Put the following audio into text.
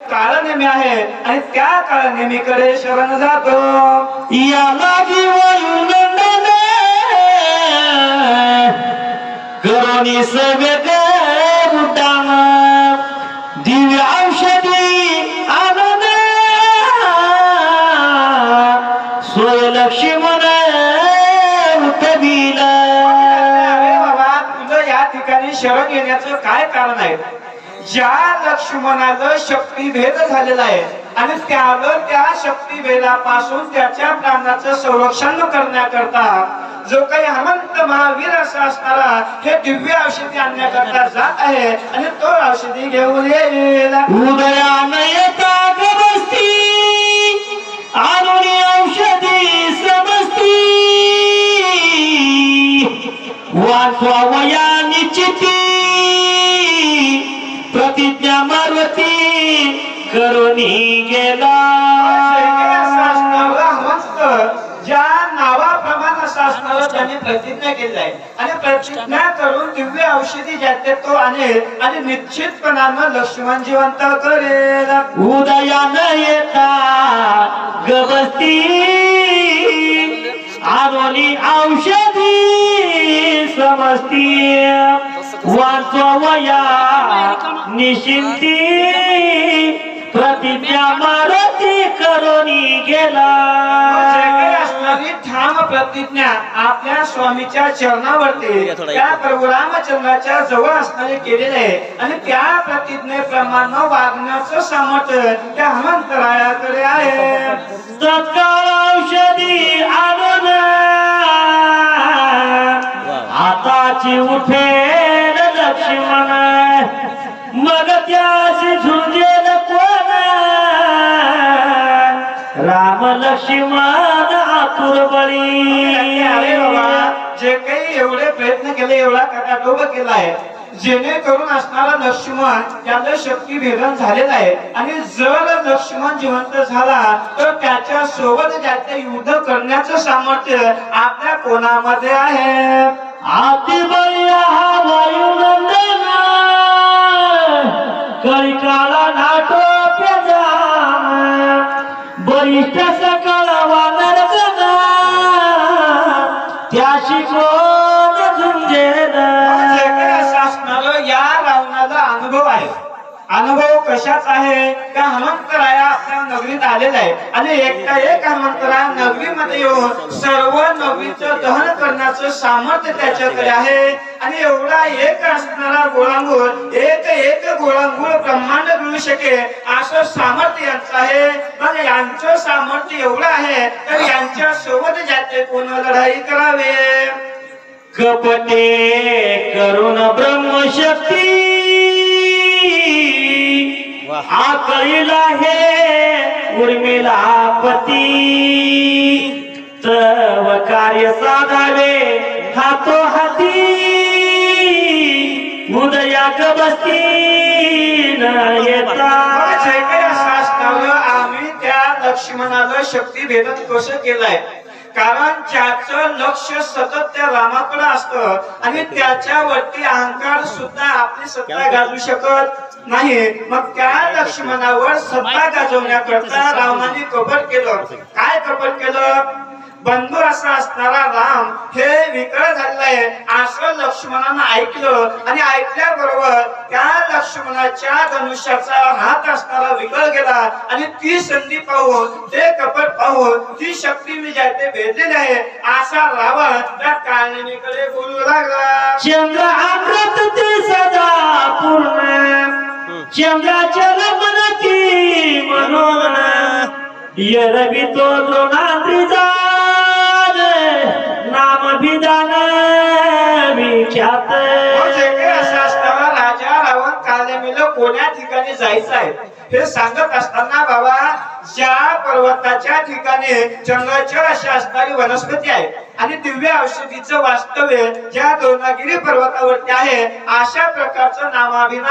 काळनेमी आहे आणि त्या काळनेमीकडे शरण जातो. याला जीवन करोनी सगळे उड्डाण दिव्य औषधी आनंद. सोय लक्ष्मण उठविला अरे बाबा तुझं या ठिकाणी शरण येण्याचं काय कारण आहे? ज्या लक्ष्मणाला शक्तीभेद झालेला आहे आणि त्यानं त्या शक्तीभेदापासून त्याच्या प्राणाचं संरक्षण करण्याकरता जो काही हनुमंत महावीर असा असणारा हे दिव्य औषधी आणण्याकरता जात आहे आणि तो औषधी घेऊन येईल. उदयान येता गवस्ती आणून औषधी समस्ती. वाचवावया निश्चिती प्रतिज्ञा मारुती करुणी गेला. ज्या नावाप्रमाणे त्याने प्रतिज्ञा केली आहे. आणि प्रतिज्ञा करून दिव्य औषधी ज्याचे तो आणेल आणि निश्चितपणानं लक्ष्मण जिवंत करेल. उदयान येता गवस्ती आरोली औषधी समस्ती. वाचवया निशिंती प्रतिज्ञा मारुती करोनी गेला. असणारी ठाम प्रतिज्ञा आपल्या स्वामीच्या चरणावरती त्या प्रभू रामचंद्राच्या जवळ असणारे केलेले आहे आणि त्या प्रतिज्ञेप्रमाणे वागण्याचं सामर्थ्य त्या हनुमंतरायाकडे आहे. तत्काळ औषधी आणून हाताची उठेल लक्ष्मण मग त्याशी झुंजेल कोण राम लक्ष्मण आतुर बळी अरे बाबा जे काही एवढे प्रयत्न केले एवढा कटाटोब केला आहे. जेणेकरून असणारा लक्ष्मण त्याचं शक्ती भेदन झालेलं आहे. आणि जर लक्ष्मण जिवंत झाला तर त्याच्या सोबत त्याचे युद्ध करण्याचं सामर्थ्य आपल्या कोणामध्ये आहे? आती बळीया हा वायुनंदन कळिकाला बरिष्ठ अनुभव कशाच आहे? त्या हनुमंतराया आपल्या नगरीत आलेला आहे आणि एकटा एक हनुमंतराय नगरीमध्ये येऊन सर्व नगरीचं दहन करण्याचं सामर्थ्य त्याच्याकडे आहे. आणि एवढा एक असणारा गोळांगूळ एक एक गोळांगूळ ब्रह्मांड मिळू शकेल असं सामर्थ्य यांचं आहे. मग यांचं सामर्थ्य एवढं आहे तर यांच्या सोबत ज्याचे कोण लढाई करावे? कपटे करुण ब्रह्मशक्ती. आकळीला हे उर्मिला पती. तव कार्य साधावे हातो हाती. उदया बसती न येता जे आम्ही त्या लक्ष्मणाला शक्ती भेदन कसं केलाय. कारण ज्याचं लक्ष सतत त्या रामाकडे असतं आणि त्याच्यावरती अहंकार सुद्धा आपली सत्ता गाजू शकत नाही. मग त्या लक्ष्मणावर सत्ता गाजवण्याकरता रावणाने कपट केलं. काय कपट केलं? बंधू असा असणारा राम हे विकळ झालेला असं लक्ष्मणानं ऐकलं आणि ऐकल्याबरोबर त्या लक्ष्मणाच्या धनुष्याचा हात असणारा विकळ गेला आणि ती संधी पाहून ते कपट पाहून ती शक्ती मी ज्या ते भेटलेली आहे असा रावण त्या काळणीकडे बोलू लागला. चंद्र अमृत ते सदा पूर्ण. चंद्राच्या रमणती मनोन यरवी तो द्रोणाद्री विख्यात म्हणजे असं असताना राजा रावण कालनेमीला कोण्या ठिकाणी जायचं आहे? हे सांगत असताना बाबा ज्या पर्वताच्या ठिकाणी जंगलाच्या अशी असणारी वनस्पती आहे आणि दिव्य औषधीचं वास्तव्य ज्या द्रोणागिरी पर्वतावरती आहे अशा प्रकारचं नामाभिना